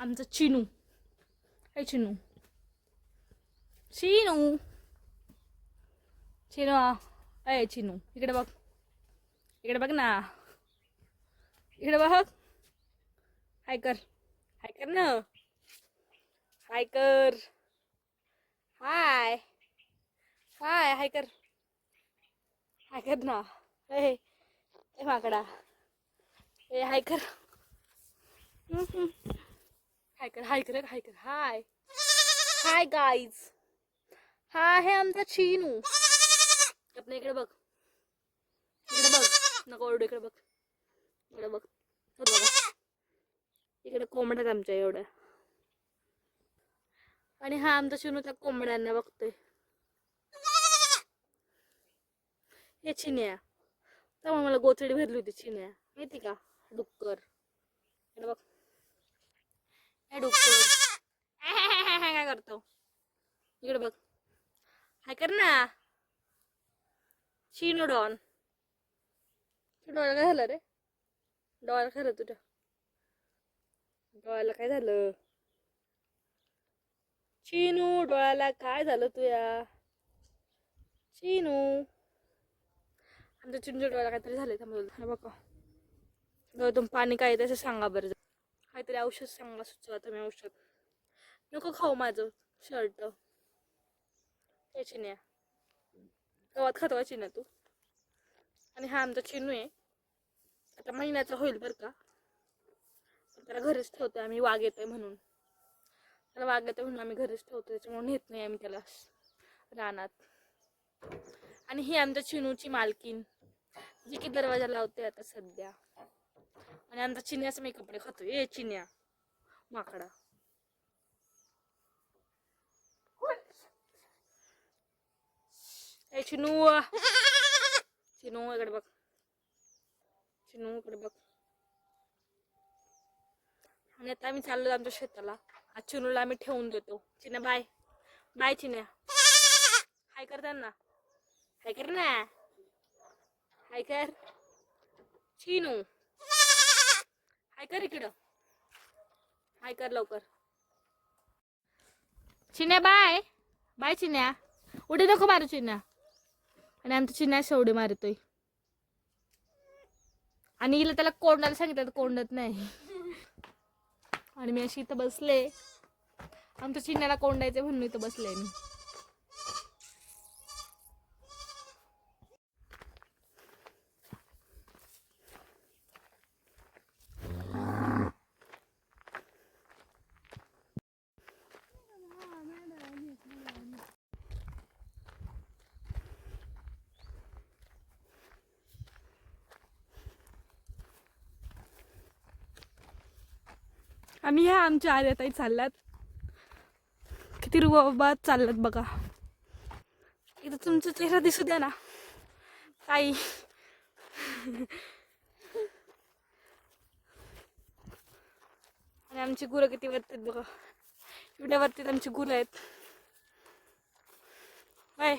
आमचं चिनू. हे चिनू. चिनू. चिनू अय चिनू. इकडे बघ. इकडे बघ ना. इकडे बघ. हाय कर. हाय कर ना. हाय कर. हाय. हाय हाय कर. हाय कर ना. ए ए माकडा. ए हाय कर. हम्म, हम्म. हाय कर हाय कर हाय कर हाय हाय गाईज हा आहे आमचा चिनू आपण इकडे बघ इकडे बघ नको ओरडू इकडे बघ इकडे बघ इकडे बघा कोंबड्यात आमच्या एवढ्या आणि हा आमचा चिनू त्या कोंबड्यांना बघतोय हे चिन्या त्यामुळे मला गोचडी भरली होती चिन्या माहिती का डुक्कर इकडे बघ काय करतो? इकडे बघ. हाय कर ना. चिनू डॉन. डोळ्याला काय झालं रे? डोळ्याला खरं तुझ्या. डोळ्याला काय झालं? चिनू डोळ्याला काय झालं तुया? चिनू. आमच्या चिनूच्या डोळ्याला काहीतरी झालं थांबलं बघा. डोळ्यातून पाणी काय येतं असं सांगा बरं. काहीतरी औषध चांगला सुचवा तुम्ही औषध. नको खाऊ माझं शर्ट. हे चिन्या गवात खातवा चिन्या तू. आणि हा आमचा चिनू आहे. आता महिन्याचा होईल बरं का. त्याला घरीच ठेवतो आम्ही वाघ येतोय म्हणून. त्याला वाघ येतोय म्हणून आम्ही घरीच ठेवतो त्याच्यामुळे नेत नाही आम्ही त्याला रानात. आणि ही आमच्या चिनूची मालकीन जी की दरवाजा लावते आता सध्या. आणि आमचा चिन्याचा मी कपडे खातो ए चिन्या माकडा. ए चिनू चिनू इकडे बघ. चिनू इकडे बघ. आणि आता आम्ही चाललो आमच्या शेताला. आज चिनूला आम्ही ठेवून देतो. चिन्या बाय बाय चिन्या हाय कर त्यांना. हाय कर ना. हाय कर. चिनू कर इकडं. हाय कर लवकर. चिन्या बाय. बाय चिन्या. उडी नको मारू चिन्या. आणि आमच्या चिन्या शेवडी मारतोय. आणि हिला त्याला कोंडायला सांगितलं तर कोंडत नाही. आणि मी अशी इथं बसले. आमच्या चिन्याला कोंडायचं म्हणून इथं बसले मी. आम्ही ह्या आमच्या आर्याताई चालल्यात. किती रुबाबात चालल्यात बघा. इथं तुमचा चेहरा दिसू द्या ना. ताई. आणि आमची गुरं किती वरती आहेत बघा. एवढ्या वरतीत आमची गुरं आहेत. बाय.